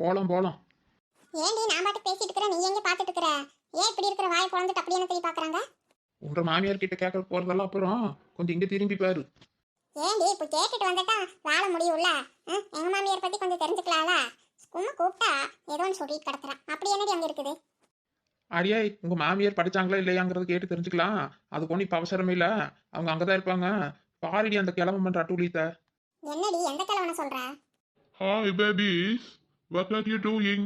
போலாம் போலாம். ஏண்டி நான் பாட்டு பேசிட்டு இருக்கிறேன் நீ எங்க பாத்துட்டு இருக்கிற? ஏன் இப்படி இருக்கிற வாயை பொழந்துட்டு அப்படி என்ன சொல்லி பாக்குறாங்க? உங்க மாமியார் கிட்ட கேட்க போறதெல்லாம் அப்புறம் கொஞ்சம் இங்க திரும்பி பாரு. ஏண்டி இப்ப கேட்டுட்டு வந்துட்டா வேலை முடியும்ல? எங்க மாமியார் பத்தி கொஞ்சம் தெரிஞ்சுக்கலாம்ல? சும்மா கூப்பிட்டா ஏதோ ஒன்று சொல்லிட்டு கிடக்குறேன் அப்படி என்னடி அங்க இருக்குது? அடியே உங்க மாமியார் படிச்சாங்களா இல்லையாங்கிறத கேட்டு தெரிஞ்சுக்கலாம். அது ஒன்றும் இப்ப அவசரமே இல்ல. அவங்க அங்கதான் இருப்பாங்க. பாருடி அந்த கிளம்ப பண்ற அட்டூழியத்தை. என்னடி எந்த கிழவனை சொல்ற? Hi, babies. What are you doing?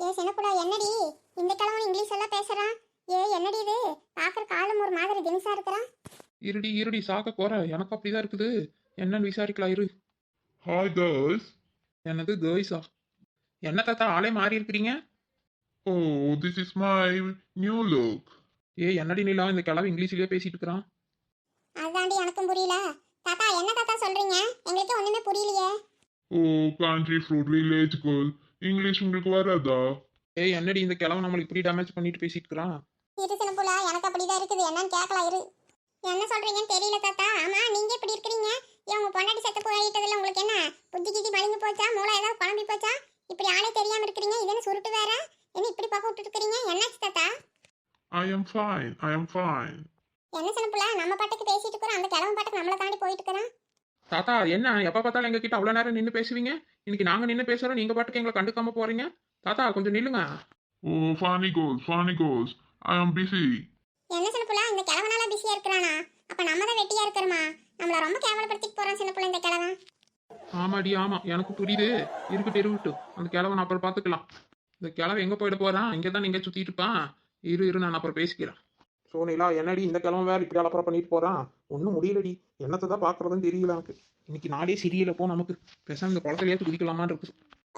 ஏ சின்னப்புடா என்னடி? இந்த கிழவன் இங்கிலீஷ் எல்லாம் பேசுறான். ஏ என்னடி இது? பாக்குற காலம் ஒரு மாதிரி தினசா இருக்கிறான். இருடி இருடி சாக்க போற. எனக்கு அப்படிதான் இருக்குது. என்னன்னு விசாரிக்கலாம் இரு. Hi, girls. என்னது கேர்ள்ஸா என்ன தாத்தா ஆளே மாறி இருக்கிறீங்க? Oh, this is my new look. ஏ என்னடி நிலா இந்த கிளம்ப இங்கிலீஷ்லயே பேசிட்டு இருக்கிறான்? அதுதாண்டி எனக்கும் புரியல. தாத்தா என்ன தாத்தா சொல்றீங்க? எங்களுக்கு ஒண்ணுமே புரியலையே. Oh, country fruit village girl. English உங்களுக்கு வராதா? ஏய் என்னடி இந்த கிழவன் நம்மளுக்கு இப்படி டேமேஜ் பண்ணிட்டு பேசிட்டு இருக்கிறான் இரு சின்னப்புல எனக்கு அப்படிதான் இருக்குது. என்னன்னு கேட்கலாம் இரு. என்ன சொல்றீங்கன்னு தெரியல தாத்தா. ஆமா நீங்க எப்படி இருக்கிறீங்க? ஏன் உங்க பொண்டாட்டி செத்து போயிட்டதுல உங்களுக்கு என்ன? புத்தி கிதி மலிஞ்சு போச்சா? மூளை ஏதாவது குழம்பி போச்சா? இப்படி ஆளே தெரியாம இருக்கிறீங்க இது என்ன சுருட்டு வேற. என்ன இப்படி பக்கம் விட்டுட்டு இருக்கிறீங்க? என்னாச்சு தாத்தா? I am fine. I am fine. என்ன சின்னப்புல நம்ம பாட்டுக்கு பேசிட்டு இருக்கிறோம். அந்த கிழவன் பாட்டுக்கு நம்மளை தாண்டி போயிட்டு இருக்கிறான் தாத்தா என்ன எப்ப பார்த்தாலும் எங்க கிட்ட அவ்வளவு நேரம் நின்று பேசுவீங்க? இன்னைக்கு நாங்க நின்று பேசுறோம் நீங்க பாட்டுக்கு எங்களை கண்டுக்காம போறீங்க. தாத்தா கொஞ்சம் நில்லுங்க. Oh, funny girls, funny girls. I am busy. என்ன சின்னப்புல இந்த கிழவனால பிஸியா இருக்கிறானா? அப்ப நம்ம தான் வெட்டியா இருக்கிறோமா? நம்மள ரொம்ப கேவலப்படுத்திட்டு போறான் சின்னப்புல இந்த கிழவன். ஆமாடி ஆமா. எனக்கு புரியுது. இருக்கட்டு இருக்கட்டு அந்த கிழவன் அப்புறம் பார்த்துக்கலாம். இந்த கிழவன் எங்க போயிட போறான்? இங்கே தான் நீங்க சுத்திட்டு இருப்பான் இரு இரு நான் அப்புறம் பேசிக்கிறேன். சோனிலா என்னடி இந்த கிழவன் வேற இப்படி அலப்பறம் பண்ணிட்டு போறான் ஒன்றும் முடியலடி. என்னத்தை தான் பார்க்கறதுன்னு தெரியல எனக்கு. இன்னைக்கு நாளே சரியில்லை போ நமக்கு. பேசாம இந்த குளத்துலயே குதிக்கலாமான்னு இருக்கு.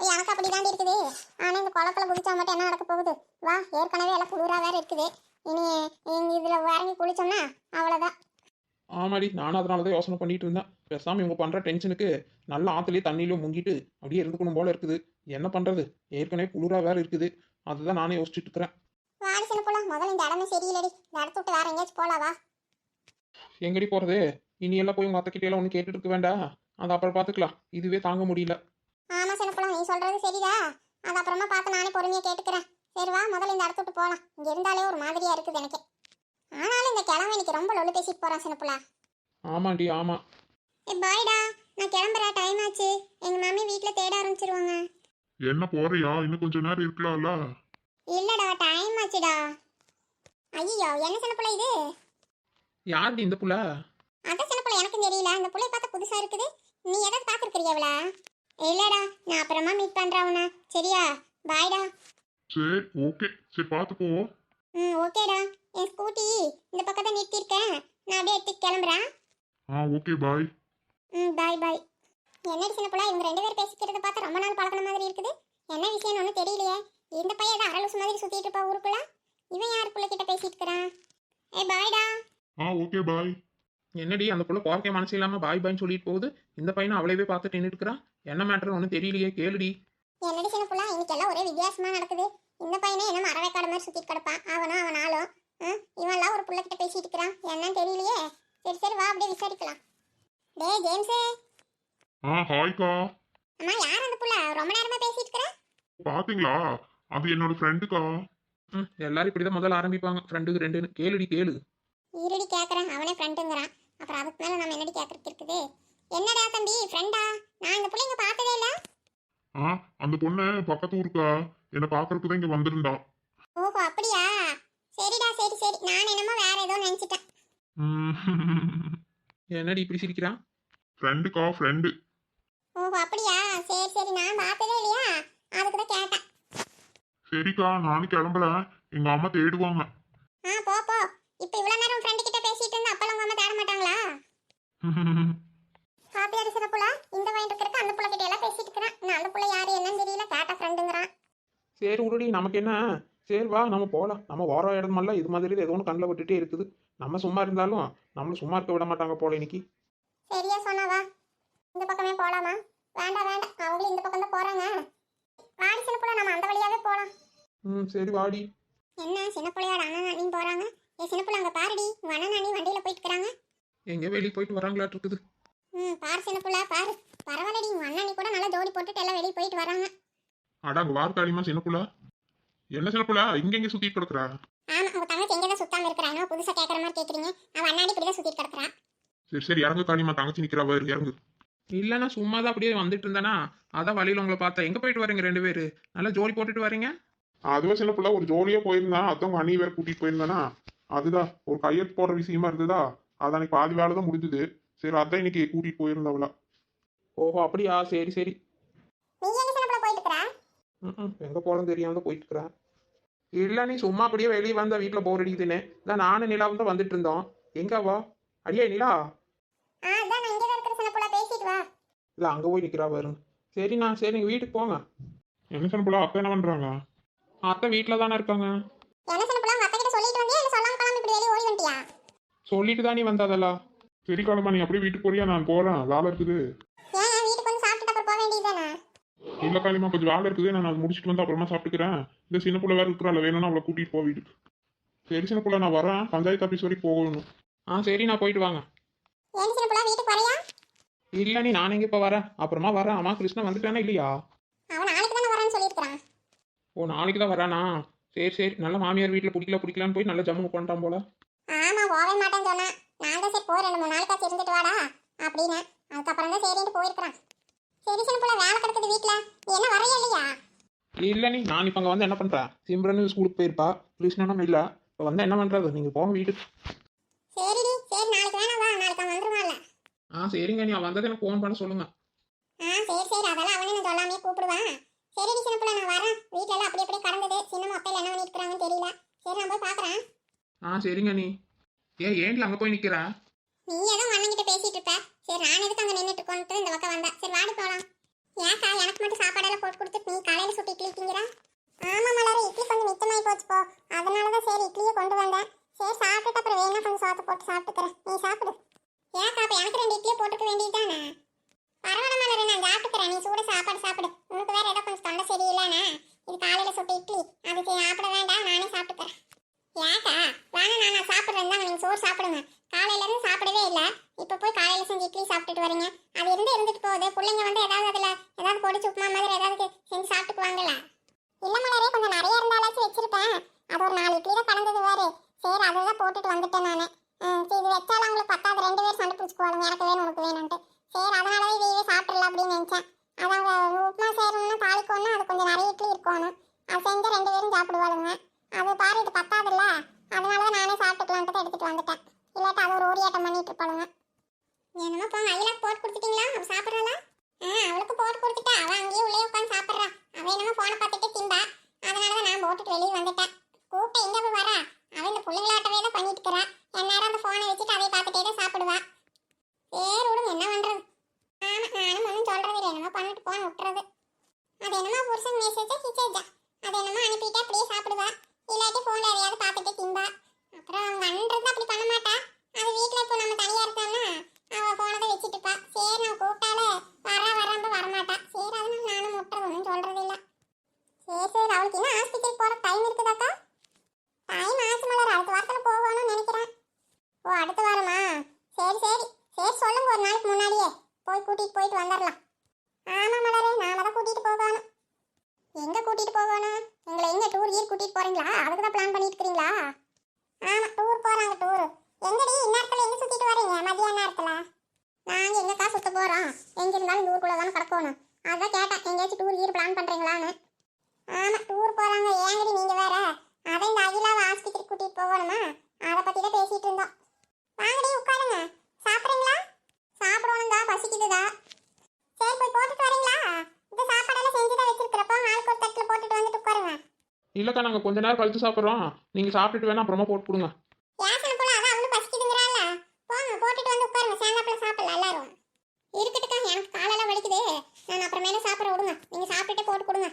ஏய், எனக்கு அப்படி தாண்டி இருக்குது. ஆனா இந்த குளத்துல குதிச்சா மட்டும் என்ன நடக்க போகுது? வா ஏற்கனவே எல்லாம் குளிரா வேற இருக்குது. இனி இதுல இறங்கி குளிச்சோம்னா அவ்வளவுதான். ஆமாடி நானும் அதனால தான் யோசனை பண்ணிட்டு இருந்தேன். பேசாம இவங்க பண்ற டென்ஷனுக்கு நல்ல ஆத்துலயே தண்ணியில முங்கிட்டு அப்படியே இருந்துக்கணும் போல இருக்குது. என்ன பண்றது? ஏற்கனவே குளிரா வேற இருக்குது. அதுதான் நானே யோசிச்சுட்டு இருக்கிறேன். முதல்ல இந்த இடமே சரியில்லடி. இந்த இடத்த விட்டு வேற எங்கேயாச்சும் போலாம் வா. எங்கடி போறது? இனி எல்லாம் போய் உங்க அத்தை கிட்ட எல்லாம் ஒன்றும் கேட்டுட்டு இருக்க வேண்டாம். அது அப்புறம் பார்த்துக்கலாம். இதுவே தாங்க முடியல. ஆமா சின்ன போல நீ சொல்றது சரிதா அது அப்புறமா பார்த்து நானே பொறுமையா கேட்டுக்கிறேன். சரி வா முதல்ல இந்த இடத்த விட்டு போலாம். இங்க இருந்தாலே ஒரு மாதிரியா இருக்குது எனக்கு. ஆனாலும் இந்த கிழமை இன்னைக்கு ரொம்ப லொல்லு பேசிட்டு போறான் சின்ன போல ஆமாண்டி ஆமா. ஏ பாய்டா நான் கிளம்புறேன் டைம் ஆச்சு. எங்க மாமி வீட்ல தேட ஆரம்பிச்சிருவாங்க. என்ன போறியா? இன்னும் கொஞ்ச நேரம் இருக்கலாம்ல. இல்லடா டைம் ஆச்சுடா. ஐயோ என்ன சின்ன பிள்ளை இது? யாருடி இந்த புள்ள? அதான் சின்ன பிள்ளை எனக்கும் தெரியல. அந்த பிள்ளை பார்த்தா புதுசா இருக்குது. நீ எதாவது பார்த்துருக்கிறியா அவளா இல்லடா நான் அப்புறமா மீட் பண்றேன் உன்னை சரியா? பாய்டா சரி ஓகே சரி பார்த்து போ ம் ஓகேடா என் ஸ்கூட்டி இந்த பக்கத்தை நிறுத்தியிருக்கேன். நான் அப்படியே எடுத்து கிளம்புறேன். ஆ ஓகே பாய் ம் பாய் பாய் என்னடி சின்ன பிள்ளை இவங்க ரெண்டு பேர் பேசிக்கிறத பார்த்தா ரொம்ப நாள் பழக்கின மாதிரி இருக்குது. என்ன விஷயம்னு ஒன்றும் தெரியலையே. இந்த பையன் ஏதோ அரலூசு மாதிரி சுத்திட்டு இருப்பா ஊருக்குள்ள. இவன் யார் பிள்ளை கிட்ட பேசிட்டு இருக்கிறான் ஏ பாய்டா. ஆ ஓகே பாய். என்னடி அந்த புள்ள போறக்கே மனசு இல்லாம பாய் பாய்னு சொல்லிட்டு போகுது? இந்த பையனை அவளையவே பார்த்துட்டு நின்றுட்டு இருக்கிறான் என்ன மேட்டர் ஒன்றும் தெரியலையே கேளுடி. என்னடி சின்ன புள்ள இன்னைக்கு எல்லாம் ஒரே வித்தியாசமா நடக்குது. இந்த பையனே என்ன மரவேக்காடு மாதிரி சுத்திட்டு கிடப்பான் அவனும் அவன் ஆளும் ஆ, இவன்லாம் ஒரு புள்ள கிட்ட பேசிட்டு இருக்கிறான் என்னன்னு தெரியலையே. சரி சரி வா அப்படியே விசாரிக்கலாம். டேய் ஜேம்ஸு. ஆ ஹாய்க்கா. அம்மா யார் அந்த புள்ள? ரொம்ப நேரமா பேசிட்டு இருக்கிற? பாத்தீங்களா? அது என்னோட ஃப்ரெண்டுக்கா ம் எல்லாரும் இப்படிதான் முதல்ல ஆரம்பிப்பாங்க. ஃப்ரெண்டுக்கு ரெண்டுன்னு. கேளுடி கேளு. இருடி கேட்குறேன் அவனே ஃப்ரெண்டுங்கிறான் அப்புறம் அதுக்கு மேலே நம்ம என்னடி கேட்கறதுக்கு இருக்குது என்னடா தம்பி ஃப்ரெண்டா நான் இந்த பிள்ளைங்க பார்த்ததே இல்லை. ஆ அந்த பொண்ணு பக்கத்து ஊருக்கா? என்னை பார்க்கறதுக்கு தான் இங்க வந்திருந்தா ஓஹோ அப்படியா? சரிடா சரி சரி. நான் என்னமோ வேற ஏதோ நினச்சிட்டேன். என்னடி இப்படி சிரிக்கிறான்? ஃப்ரெண்டுக்கா ஃப்ரெண்டு ஓஹோ அப்படியா சரி சரி நான் பார்த்ததே இல்லையா அதுக்கு தான் கேட்டேன் சரிக்கா நானும் கிளம்புறேன். எங்க அம்மா தேடுவாங்க. ஆ போ போ. இப்போ இவ்வளோ நேரம் ஃப்ரெண்டு கிட்ட பேசிட்டு இருந்தா அப்பெல்லாம் உங்க அம்மா தேட மாட்டாங்களா? காப்பி அடிச்சிட புள்ள இந்த வயன் இருக்கிறதுக்கு அந்த புள்ள கிட்ட எல்லாம் பேசிட்டு இருக்கிறேன். நான் அந்த புள்ள யாரு என்னன்னு தெரியல கேட்ட ஃப்ரெண்டுங்கிறான் சரி உருடி நமக்கு என்ன? சரி வா நம்ம போகலாம் நம்ம ஓர இடமெல்லாம் இது மாதிரி ஏதோ ஒன்று கண்ணில் விட்டுட்டே இருக்குது. நம்ம சும்மா இருந்தாலும் நம்மள சும்மா இருக்க விட மாட்டாங்க போல இன்னைக்கு சரியா சொன்னாவா இந்த பக்கமே போலாமா வேண்டாம் வேண்டாம் அவங்களும் இந்த பக்கம் தான் போறாங்க வாடி சின்ன புள்ள நம்ம அந்த வழியாவே போலாம் ம் சரி வாடி. என்ன சின்ன பிள்ளையோட அண்ணன் அண்ணியும் போறாங்க? ஏ சின்ன புள்ள அங்க பாருடி. உங்க அண்ணன் அண்ணி வண்டியில போயிட்டு எங்கே வெளியே போயிட்டு வராங்களாட்டு இருக்குது. ம் பாரு சின்ன புள்ள பாரு. பரவாயில்லடி உங்க அண்ணன் அண்ணி கூட நல்லா ஜோடி போட்டுட்டு எல்லாம் வெளியே போயிட்டு வராங்க. அட அங்க வார் காளிமா சின்ன புள்ள என்ன சின்ன புள்ள இங்க எங்க சுத்திட்டு கிடக்குறா? ஆமா உங்க தங்கச்சி எங்க தான் சுத்தாம இருக்கிறா. என்ன புதுசா கேக்குற மாதிரி கேக்குறீங்க. அவ அண்ணாடி இப்படி தான் சுத்திட்டு கிடக்குறா. சரி சரி இறங்கு காளிமா தங்கச்சி நிக்கிறா இறங்கு. இல்லைன்னா சும்மா தான் அப்படியே வந்துட்டு இருந்தேனா அதான் வழியில் உங்களை பார்த்தேன். எங்கே போயிட்டு வரீங்க ரெண்டு பேர்? நல்லா ஜோடி போட்டுட்டு வரீங்க? அதுவே சின்ன புள்ள ஒரு ஜோலியா போயிருந்தா அதான் உங்க அண்ணி வேற கூட்டிட்டு போயிருந்தானா? அதுதான் ஒரு கையெழுத்து போடுற விஷயமா இருந்ததா? அதான் அன்னைக்கு பாதி வேலை தான் முடிஞ்சது. சரி அதான் இன்னைக்கு கூட்டிட்டு போயிருந்தவளா. ஓஹோ அப்படியா? சரி சரி. எங்க சின்ன பிள்ளை போயிட்டு இருக்கிறா ம் எங்கே போகிறோம் தெரியாம போயிட்டு இருக்கிறேன் இல்லை நீ சும்மா அப்படியே வெளியே வந்த வீட்டில் போர் அடிக்குதுன்னு. தான் நானும் நிலாவும் தான் வந்துட்டு இருந்தோம் எங்கவா அடியா நிலா? நான் இல்லை அங்கே போய் நிற்கிறா பாருங்க. சரிண்ணா சரி நீங்கள் வீட்டுக்கு போங்க. என்ன சின்ன புள்ள அக்கா என்ன பண்றாங்க? அத்தை வீட்டில் தானே இருக்காங்க? என்ன சின்ன பிள்ளை அத்தை கிட்ட சொல்லிட்டு வந்தியா? இல்ல சொல்லாம கிளம்பி இப்படி வெளியே ஓடி வந்துட்டியா? சொல்லிட்டு தான் நீ வந்ததல்லா சரி காலமா நீ அப்படியே வீட்டுக்கு போறியா? நான் போறேன். வேலை இருக்குது. ஏன் என் வீட்டுக்கு வந்து சாப்பிட்டுட்டு அப்புறம் போக வேண்டியதுதானே இல்ல காளிமா கொஞ்சம் வேலை இருக்குது. நான் அதை முடிச்சுட்டு வந்து அப்புறமா சாப்பிட்டுக்கிறேன். இந்த சின்ன புள்ள வேற இருக்கிறாள் வேணும்னா அவளை கூட்டிட்டு போ வீட்டுக்கு. சரி சின்ன புள்ள நான் வரேன். பஞ்சாயத்து ஆஃபீஸ் வரைக்கும் போகணும். ஆ சரி நான் போயிட்டு வாங்க. ஏன் சின்ன பிள்ளை வீட்டுக்கு வரையா? இல்லை நீ நான் எங்கே இப்போ வரேன்? அப்புறமா வரேன். அம்மா கிருஷ்ணன் வந்துட்டானா இல்லையா அவன் நாளைக்கு தானே வரேன்னு சொல்லியிருக்கிறான் ஓ நாளைக்கு தான் வரானா சரி சரி. நல்ல மாமியார் வீட்டில் பிடிக்கல பிடிக்கலான்னு போய் நல்ல ஜம்மு பண்ணிட்டான் போல. ஆமா போகவே மாட்டேன்னு சொன்னேன் நான் தான் சரி போ ரெண்டு மூணு நாளைக்காச்சும் இருந்துட்டு வாடா அப்படின்னு. அதுக்கப்புறம் தான் சரின்ட்டு போயிருக்கிறான். சரி சின்ன பிள்ளை வேலை கிடக்குது வீட்டுல நீ என்ன வரையா இல்லையா? இல்லை நீ நான் இப்போ அங்கே வந்து என்ன பண்ணுறேன் சிம்ரன் ஸ்கூலுக்கு போயிருப்பா. கிருஷ்ணனும் இல்லை. இப்போ வந்து என்ன பண்ணுறது நீங்கள் போங்க வீட்டுக்கு சரிடி சரி நாளைக்கு வேணாம் வா. நாளைக்கு அவன் வந்துருவான்ல. ஆ சரிங்க நீ வந்தது எனக்கு ஃபோன் பண்ண சொல்லுங்க. ஆ சரி சரி. அதெல்லாம் அவனே நான் சொல்லாமே கூப்பிடுவான். சரிடி சின்ன பிள்ளை நான் வரேன். வீட்ல எல்லாம் அப்படி அப்படியே கடந்தது. சின்ன அப்பையில என்ன பண்ணிருக்காங்கன்னு தெரியல. சரி நான் போய் பாக்குறேன் ஆ சரிங்க நீ. ஏன் ஏன்டி அங்கே போய் நிற்கிற நீ ஏதோ அண்ணன்கிட்ட பேசிட்டு இருப்ப. சரி நான் எதுக்கு அங்க நின்னுட்டு கொண்டு இந்த பக்கம் வந்தேன் சரி வாடி போலாம். ஏக்கா எனக்கு மட்டும் சாப்பாடெல்லாம் போட்டு கொடுத்துட்டு நீ காலையில சுட்டு இட்லி திங்கிற ஆமா மலர் இட்லி கொஞ்சம் மிச்சமாயி போச்சு போ அதனாலதான் சரி இட்லியை கொண்டு வந்தேன் சரி சாப்பிட்டுட்டு அப்புறம் வேணா கொஞ்சம் சோத்து போட்டு சாப்பிட்டுக்கிறேன் நீ சாப்பிடு ஏக்கா அப்ப எனக்கு ரெண்டு இட்லியை போட்டுக்க வேண்டியதுதானே பரவாயில்ல மலர் நான் சாப்பிட்டுக்கிறேன் நீ சூட சாப்பாடு சாப்பிடு உனக்கு வேற ஏதோ கொஞ்சம் தொண்டை சரியில்லைண்ணே இது காலையில சுட்ட இட்லி அது சரி சாப்பிட வேண்டாம் நானே சாப்பிட்டுக்கிறேன் ஏக்கா வேணா நான் சாப்பிட்றேன் தான் நீங்க சோறு சாப்பிடுங்க காலையில இருந்து சாப்பிடவே இல்ல இப்ப போய் காலையில செஞ்சு இட்லி சாப்பிட்டுட்டு வரீங்க? அது இருந்து இருந்துட்டு போகுது. பிள்ளைங்க வந்து ஏதாவது அதில் ஏதாவது பொடிச்சு உப்புமா மாதிரி ஏதாவது செஞ்சு சாப்பிட்டுக்குவாங்கல்ல. இல்லை மலரே கொஞ்சம் நிறைய இருந்தாலாச்சும் வச்சிருப்பேன். அது ஒரு நாலு இட்லி தான் கடந்தது வேறு. சரி அதுதான் போட்டுட்டு வந்துட்டேன் நான். சரி இது வச்சாலும் அவங்களுக்கு பத்தாது. ரெண்டு பேர் சண்டை பிடிச்சிக்குவாங்க எனக்கு வேணும் உனக்கு வேணும்ட்டு சரி அதனால தான் இதையே சாப்பிடலாம் அப்படின்னு நினச்சேன். அது அவங்க உப்புமா செய்யணும்னா தாளிக்கணும்னா அது கொஞ்சம் நிறைய இட்லி இருக்கணும். அது செஞ்சால் ரெண்டு பேரும் சாப்பிடுவாளுங்க. அது பாரு இது பத்தாதுல்ல. அதனால தான் நானே சாப்பிட்டுக்கலான்ட்டு எடுத்துகிட்டு வந்துட்டேன். இல்லாட்டி அது ஒரு ஓரியாட்டம் பண்ணிட்டு இருப்பாளுங்க. என்னமோ போங்க ஐயெல்லாம் போட்டு கொடுத்துட்டீங்களா? அவ சாப்பிட்றாளா? ஆ அவளுக்கு போட்டு கொடுத்துட்டா. அவ அங்கேயே உள்ளே உட்காந்து சாப்பிட்றா. அவ என்னமோ போனை பார்த்துட்டு திம்பா. அதனால தான் நான் போட்டுட்டு வெளியே வந்துட்டேன். கூப்பிட்ட எங்க போய் வரா? அவ இந்த பிள்ளைங்களாட்டவே தான் பண்ணிட்டு இருக்கிறா. எந்நேரம் அந்த போனை வச்சுட்டு அதை பார்த்துட்டே தான் சாப்பிடுவா. சரி விடுங்க என்ன பண்றது? ஆமா நானும் ஒன்றும் சொல்றது இல்லை. என்னமோ பண்ணிட்டு போன விட்டுறது. அது என்னமோ புருஷன் மெசேஜா கிச்சேஜா அது என்னமோ அனுப்பிட்டா அப்படியே சாப்பிடுவா இல்லாட்டி போன்ல எதையாவது பார்த்துட்டு திம்பா அப்புறம் அவங்க அண்ணன்றது அப்படி பண்ண மாட்டா அது வீட்ல இப்போ நம்ம தனியா இருக்கோம்னா அவ போனதை வச்சுட்டு இருப்பா சரி நான் கூப்பிட்டாலே வரா வராம வரமாட்டா சரி அதனால நானும் முட்டுறது ஒன்றும் சொல்றது இல்ல சரி சரி அவளுக்கு இன்னும் ஆஸ்பத்திரிக்கு போற டைம் இருக்குதாக்கா டைம் ஆச்சு மலர் அடுத்த வாரத்துல போகணும்னு நினைக்கிறேன் ஓ அடுத்த வாரமா சரி சரி சரி சொல்லுங்க ஒரு நாளைக்கு முன்னாடியே போய் கூட்டிட்டு போயிட்டு வந்துடலாம் ஆமா மலரே நாம தான் கூட்டிட்டு போகணும் எங்க கூட்டிட்டு போகணும். எங்களை எங்க டூர் கீர் கூட்டிட்டு போறீங்களா? அதுக்கு தான் பிளான் பண்ணிட்டு இருக்கீங்களா? ஆமா டூர் போறாங்க டூர் எங்கடி? இந்நேரத்துல எங்க சுத்திட்டு வரீங்க? மதியான நேரத்துல? நாங்க எங்கக்கா சுத்த போறோம்? எங்க இருந்தாலும் இந்த ஊருக்குள்ள தானே கிடக்கணும். அதான் கேட்டேன் எங்கேயாச்சும் டூர் கீர் பிளான் பண்றீங்களான்னு. ஆமா டூர் போறாங்க. ஏங்கடி நீங்க வேற? அதை இந்த அகிலாவை ஆஸ்பத்திரி கூட்டிட்டு போகணுமா? அதை பத்தி தான் பேசிட்டு இருந்தோம். வாங்கடி உட்காருங்க. சாப்பிடுறீங்களா? சாப்பிடுவோனுங்க பசிக்குதுதா சரி போய் போட்டுட்டு வரீங்களா இந்த சாப்பாடெல்லாம் செஞ்சுதான் வச்சிருக்கிறப்போ ஆளுக்கு ஒரு தட்டுல போட்டுட்டு வந்துட்டு உட்காருங்க இல்லைக்கா நாங்கள் கொஞ்ச நேரம் கழிச்சு சாப்பிடுறோம். நீங்க சாப்பிட்டுட்டு வேணா அப்புறமா போட்டு கொடுங்க. போல போட்டுட்டு வந்து சாப்பிடலாம் எல்லாரும். காலெல்லாம் நான் விடுங்க. நீங்க சாப்பிட்டுட்டு போட்டு கொடுங்க.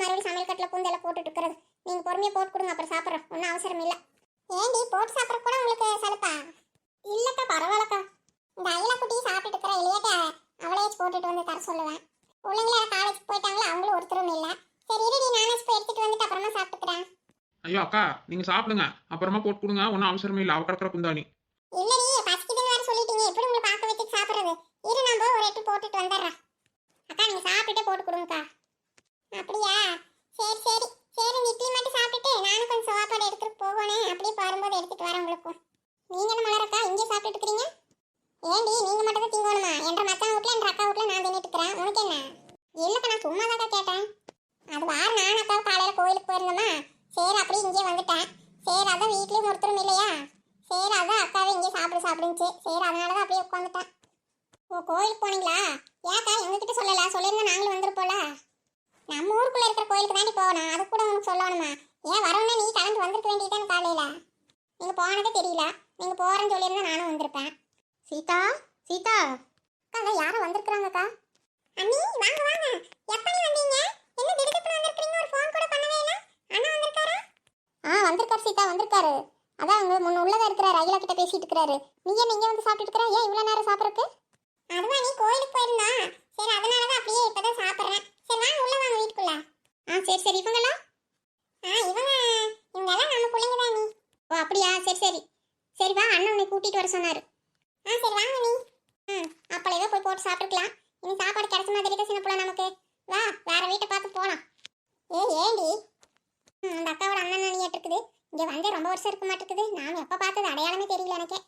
மறுபடியும் சமையல் கட்டில போட்டுட்டு நீங்க போட்டு கொடுங்க அப்புறம் ஒன்றும் அவசரம் இல்லை. போட்டு கூட உங்களுக்கு இல்லக்கா பரவாயில்லக்கா. போட்டுட்டு வந்து தர சொல்லுவேன். பிள்ளைங்கள காலேஜ் போயிட்டாங்களா அவங்களும் ஒருத்தரும் இல்லை. சரி இருடி நானே போய் எடுத்துட்டு வந்துட்டு அப்புறமா சாப்பிட்டுக்கிறேன். ஐயோ அக்கா நீங்கள் சாப்பிடுங்க. அப்புறமா போட்டு கொடுங்க ஒன்றும் அவசரமே இல்லை. அவ கிடக்கிற குந்தாணி. இல்லடி பசிக்குதுன்னு வேற சொல்லிட்டீங்க. எப்படி உங்களை பார்க்க வச்சு சாப்பிடுறது? இரு நான் போய் ஒரு எட்டு போட்டுட்டு வந்துடுறேன். அக்கா நீங்க சாப்பிட்டுட்டே போட்டு கொடுங்கக்கா. அப்படியா? சரி சரி. சரி இட்லி மட்டும் சாப்பிட்டுட்டு நானும் கொஞ்சம் சாப்பாடு எடுத்துட்டு போகணும். அப்படியே வரும்போது எடுத்துட்டு வரேன் உங்களுக்கு. நீங்க என்ன மலரக்கா? இங்கே சாப்பிட்டுட்டு இருக்கிறீங்க? ஏண்டி நீங்க மட்டும் தான் திங்கணுமா? என்ற மச்சான் வீட்ல என்ற அக்கா வீட்ல நான் தின்னுட்டு இருக்கிறேன். உனக்கு என்ன? இல்லக்கா நான் சும்மா தான் கேட்டேன். அது வார நான் அக்கா காலையில் கோயிலுக்கு போயிருந்தோமா? சரி அப்படியே இங்கே வந்துட்டேன். சரி அதான் வீட்லேயும் ஒருத்தரும் இல்லையா? சரி அதான் அக்காவே இங்கே சாப்பிடு சாப்பிடுச்சு சரி அதனால தான் அப்படியே உட்காந்துட்டேன். ஓ கோயிலுக்கு போனீங்களா? ஏக்கா எங்ககிட்ட சொல்லல. சொல்லியிருந்தா நாங்களும் வந்திருப்போம்ல. நம்ம ஊருக்குள்ளே இருக்கிற கோயிலுக்கு தாண்டி போகணும். அது கூட உனக்கு சொல்லணுமா? ஏன் வரணும்னா நீ கலந்து வந்திருக்க வேண்டியதானே காலையில்? நீங்கள் போனதே தெரியல. நீங்கள் போகிறேன்னு சொல்லியிருந்தா நானும் வந்திருப்பேன். சீதா சீதா. அக்கா யாரும் வந்திருக்குறாங்கக்கா. அண்ணி வாங்க வாங்க. எப்ப வந்தீங்க என்ன திடுதிப்புன்னு வந்திருக்கீங்க ஒரு ஃபோன் கூட பண்ணவே இல்ல அண்ணா வந்திருக்காரா ஆ வந்திருக்காரு சீதா வந்திருக்காரு. அதான் அவங்க முன்ன உள்ளதா இருக்கிறாரு அகிலா கிட்ட பேசிட்டு இருக்கிறாரு. நீ ஏன் இங்கே வந்து சாப்பிட்டு இருக்கிற? ஏன் இவ்வளோ நேரம் சாப்பிட்றக்கு அதுவா நீ கோயிலுக்கு போயிருந்தா. சரி அதனால தான் அப்படியே இப்போதான் சாப்பிட்றேன். சரி வாங்க உள்ள வாங்க வீட்டுக்குள்ள. ஆ சரி சரி இவங்களா ஆ இவங்க இவங்க எல்லாம் நம்ம பிள்ளைங்க தான் நீ ஓ அப்படியா சரி சரி சரி வா அண்ணன் உன்னை கூட்டிட்டு வர சொன்னாரு ஆ சரி வாங்க நீ ம் அப்பளவே போய் போட்டு சாப்பிட்டுக்கலாம் இனி சாப்பாடு கிடைச்ச மாதிரி தான் சின்ன பிள்ளை நமக்கு வா வேற வீட்டை பார்த்து போலாம் ஏ ஏண்டி ம், அந்த அக்காவோட அண்ணன் அணியாட்டு இருக்குது இங்க வந்து ரொம்ப வருஷம் இருக்க மாட்டேங்குது நான் எப்ப பார்த்தது அடையாளமே தெரியல எனக்கு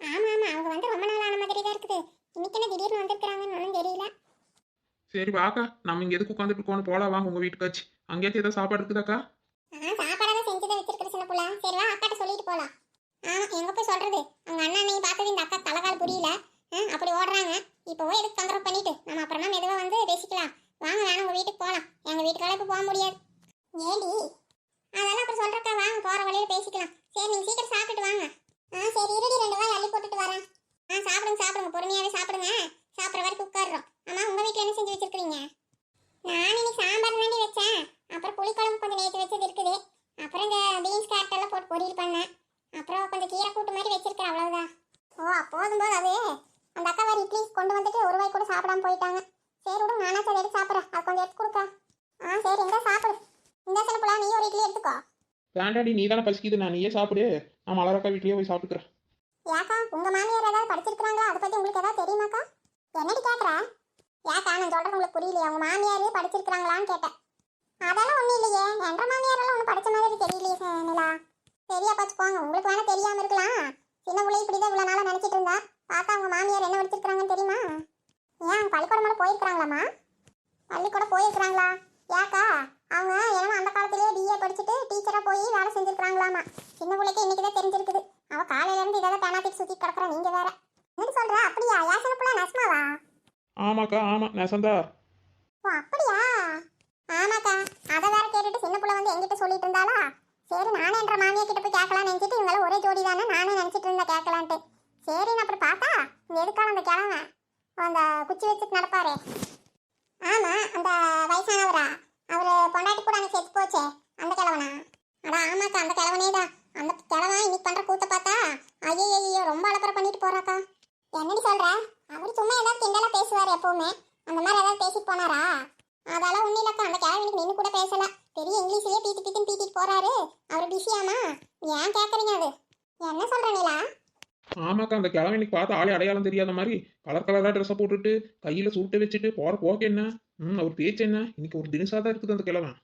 ஆமா ஆமா அவங்க வந்து ரொம்ப நாள் ஆன மாதிரி தான் இருக்குது. இன்னைக்கு என்ன திடீர்னு வந்திருக்கிறாங்கன்னு ஒன்றும் தெரியல. சரி வாக்கா நம்ம இங்க எதுக்கு உட்காந்துட்டு இருக்கோம் போலாம். வாங்க உங்க வீட்டுக்காச்சு அங்கேயாச்சும் ஏதாவது சாப்பாடு இருக்குதாக்கா ஆ சாப்பாடெல்லாம் செஞ்சு தான் வச்சிருக்கிற சின்ன புள்ள. சரி வா அக்காட்ட சொல்லிட்டு போலாம். ஆமா எங்க போய் சொல்றது? அவங்க அண்ணன் அன்னைக்கு பார்த்தது இந்த அக்கா தலைகால் புரியல. ஆ, அப்படி ஓடுறாங்க. இப்போ போய் எதுக்கு தொந்தரவு பண்ணிட்டு? நம்ம அப்புறமா மெதுவா வந்து பேசிக்கலாம். வாங்க வேணும் உங்க வீட்டுக்கு போலாம். எங்க வீட்டுக்கால இப்போ போக முடியாது. ஏடி அதெல்லாம் அப்புறம் சொல்றக்கா வாங்க போற வழியில பேசிக்கலாம். சரி நீங்க சீக்கிரம் சாப்பிட்டுட்டு வாங்க ஆ சரி இருடி ரெண்டு வாய் அள்ளி போட்டுட்டு வரேன் ஆ சாப்பிடுங்க சாப்பிடுங்க பொறுமையாவே சாப்பிடுங்க சாப்பிட்ற வரைக்கும் உட்காடுறோம் ஆமா உங்க வீட்ல என்ன செஞ்சு வச்சிருக்கீங்க நான் இன்னைக்கு சாம்பார் தாண்டி வச்சேன் அப்புறம் புளிக்குழம்பு கொஞ்சம் நேற்று வச்சது இருக்குது அப்புறம் இந்த பீன்ஸ் கேரட் எல்லாம் போட்டு பொரியல் பண்ணேன் அப்புறம் கொஞ்சம் கீரை கூட்டு மாதிரி வச்சிருக்கேன் அவ்வளவுதான் ஓ அப்போதும் போது அது அந்த அக்கா வேறு இட்லி கொண்டு வந்துட்டு ஒரு வாய் கூட சாப்பிடாம போயிட்டாங்க சரி விடு நானா சரி எடுத்து சாப்பிட்றேன் அது கொஞ்சம் எடுத்து கொடுக்க ஆ சரி இந்த சாப்பிடு இந்த சில இட்லி எடுத்துக்கோ வேண்டாடி நீ தானே பசிக்குது. நான் நீயே சாப்பிடு. நான் மலரக்கா வீட்லயே போய் சாப்பிட்டுக்கிறேன். ஏக்கா உங்க மாமியார் ஏதாவது படிச்சிருக்காங்களா அதை பத்தி உங்களுக்கு ஏதாவது தெரியுமாக்கா? என்னடி கேக்குற? ஏக்கா நான் சொல்றது உங்களுக்கு புரியலையா. உங்க மாமியார் படிச்சிருக்காங்களான்னு கேட்டேன். அதெல்லாம் ஒண்ணும் இல்லையே. என்ற மாமியார் எல்லாம் ஒன்றும் படிச்ச மாதிரி தெரியலையே நிலா. சரியா பார்த்து போங்க. உங்களுக்கு வேணா தெரியாம இருக்கலாம். சின்ன பிள்ளை இப்படிதான் இவ்வளவு நாளா நினைச்சிட்டு இருந்தா. பார்த்தா உங்க மாமியார் என்ன படிச்சிருக்காங்கன்னு தெரியுமா? ஏன் பள்ளிக்கூடம் மேலே போயிருக்கிறாங்களாம்மா? பள்ளிக்கூடம் போயிருக்கிறாங்களா? ஏக்கா அவங்க ஏன்னா அந்த காலத்திலேயே பிஏ படிச்சுட்டு டீச்சரா போய் வேலை செஞ்சிருக்காங்களாமா சின்ன பிள்ளைக்கு இன்னைக்கு தான் தெரிஞ்சிருக்குது. அவ காலையில இருந்து இதெல்லாம் பேனாத்திட்டு சுத்தி கிடக்குற நீங்க வேற. என்ன சொல்ற அப்படியா? யாசன புள்ள நஸ்மாவா ஆமாக்கா ஆமா நெசந்தா. ஓ அப்படியா? ஆமாக்கா அத வேற கேட்டுட்டு சின்ன புள்ள வந்து என்கிட்ட சொல்லிட்டு இருந்தாளா? சரி நானே என்ற மாமியா கிட்ட போய் கேட்கலாம்னு நினைச்சிட்டு இவங்க ஒரே ஜோடி தானே நானும் நினைச்சிட்டு இருந்தேன் கேட்கலான்ட்டு. சரின்னு அப்படி பார்த்தா இந்த எதுக்கான அந்த கிழமை? அந்த குச்சி வச்சுட்டு நடப்பாரு. ஆமா அந்த வயசானவரா? அவரு பொண்டாட்டி கூட அன்னைக்கு செத்து போச்சே? அந்த கிழவனா? அட ஆமாக்கா அந்த கிழவனே தான் அந்த கிழவன் இன்னைக்கு பண்ற கூத்த பார்த்தா ஐயோ ஐயோ ரொம்ப அலப்பறை பண்ணிட்டு போறாக்கா. என்னடி சொல்ற? அவர் சும்மா ஏதாவது கிண்டலா பேசுவார் எப்பவுமே. அந்த மாதிரி ஏதாவது பேசிட்டு போனாரா? அதெல்லாம் ஒன்றும் இல்லக்கா அந்த கிழவனுக்கு நின்று கூட பேசல. பெரிய இங்கிலீஷ்லயே பீத்தி பீத்தின்னு பீத்திட்டு போறாரு. அவர் பிஸியாமா ஏன் கேட்குறீங்க அது? என்ன சொல்ற நீலா? ஆமாக்கா அந்த கிழவனுக்கு இன்னைக்கு பார்த்து ஆளே அடையாளம் தெரியாத மாதிரி கலர் கலராக ட்ரெஸ்ஸை போட்டுட்டு கையில் சுருட்டை வச்சுட்டு போகிற போக்கு என்ன? ம் அவர் பேச்சு என்ன? இன்னைக்கு ஒரு தினசாக தான் இருக்குது அந்த கிழவன்